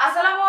Hasta la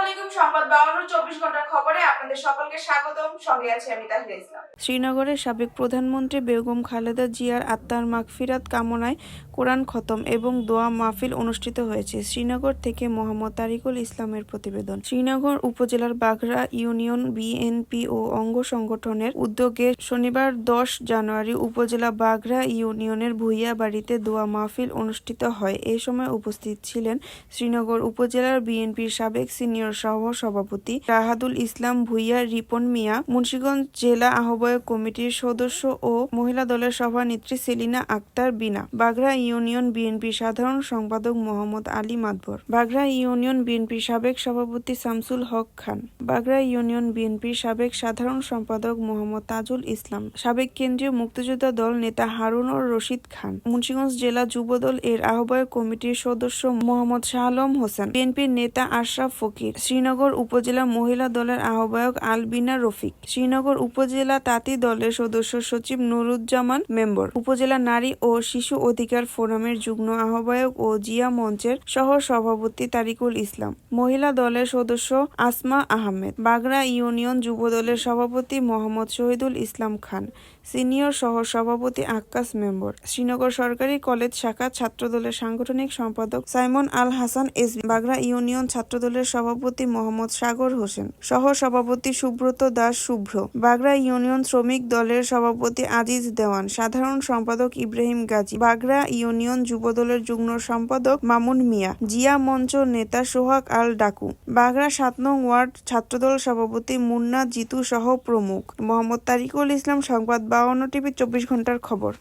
শ্রীনগরের সাবেক প্রধানমন্ত্রী বেগম খালেদা জিয়ার আত্মার মাগফিরাত কামনায় কোরআন খতম এবং দোয়া মাহফিল অনুষ্ঠিত হয়েছে। শ্রীনগর থেকে মোহাম্মদ তারিকুল ইসলামের প্রতিবেদন। শ্রীনগর উপজেলার বাগড়া ইউনিয়ন বিএনপি ও অঙ্গ সংগঠনের উদ্যোগে শনিবার দশ জানুয়ারি উপজেলা বাগড়া ইউনিয়নের ভুইয়া বাড়িতে দোয়া মাহফিল অনুষ্ঠিত হয়। এ সময় উপস্থিত ছিলেন শ্রীনগর উপজেলার বিএনপির সাবেক সিনিয়র সহ সভাপতি রাহাদুল ইসলাম ভুইয়া, রিপন মিয়া, মুন্সিগঞ্জ জেলা আহ্বায়ক কমিটির সদস্য ও মহিলা দলের সভানেত্রী সেলিনা আক্তার বিনা। বাগড়া ইউনিয়ন বিএনপির সাধারণ সম্পাদক মোহাম্মদ আলী মাদবর বাগড়া ইউনিয়ন বিএনপির সাবেক সভাপতি শামসুল হক খান। বাগড়া ইউনিয়ন বিএনপির সাবেক সাধারণ সম্পাদক মোহাম্মদ তাজুল ইসলাম। সাবেক কেন্দ্রীয় মুক্তিযোদ্ধা দল নেতা হারুন হারুনর রশিদ খান। মুন্সিগঞ্জ জেলা যুবদল এর আহ্বায়ক কমিটির সদস্য মোহাম্মদ শাহ আলম হোসেন। বিএনপির নেতা আশরাফ ফকির। শ্রীনগর উপজেলা মহিলা দলের আহ্বায়ক আলবিনা রফিক, শ্রীনগর উপজেলা তাঁতি দলের সদস্য সচিব নুরুজ্জামান মেম্বর, উপজেলা নারী ও শিশু অধিকার ফোরামের যুগ্ম আহ্বায়ক ও জিয়া মঞ্চের সহ সভাপতি তারিকুল ইসলাম, মহিলা দলের সদস্য আসমা আহমেদ, বাগড়া ইউনিয়ন যুব দলের সভাপতি মোহাম্মদ শহীদুল ইসলাম খান, সিনিয়র সহ সভাপতি আক্কাস মেম্বর, শ্রীনগর সরকারি কলেজ শাখা ছাত্রদলের সাংগঠনিক সম্পাদক সাইমন আল হাসান এস, বাগড়া ইউনিয়ন ছাত্রদলের সভাপতি মোহাম্মদ সাগর হোসেন সহ সভাপতি সুব্রত দাস শুভ্র, বাগড়া ইউনিয়ন শ্রমিক দলের সভাপতি আজিজ দেওয়ান, সাধারণ সম্পাদক ইব্রাহিম গাজী, বাগড়া ইউনিয়ন যুব দলের যুগ্ম সম্পাদক মামুন মিয়া, জিয়া মঞ্চ নেতা সোহাগ আল ডাকু, বাগড়া সাত নং ওয়ার্ড ছাত্রদল সভাপতি মুন্না জিতু সহ প্রমুখ। মোহাম্মদ তারিকুল ইসলাম, সংবাদ বাউন্ন টিভি, চব্বিশ ঘণ্টার খবর।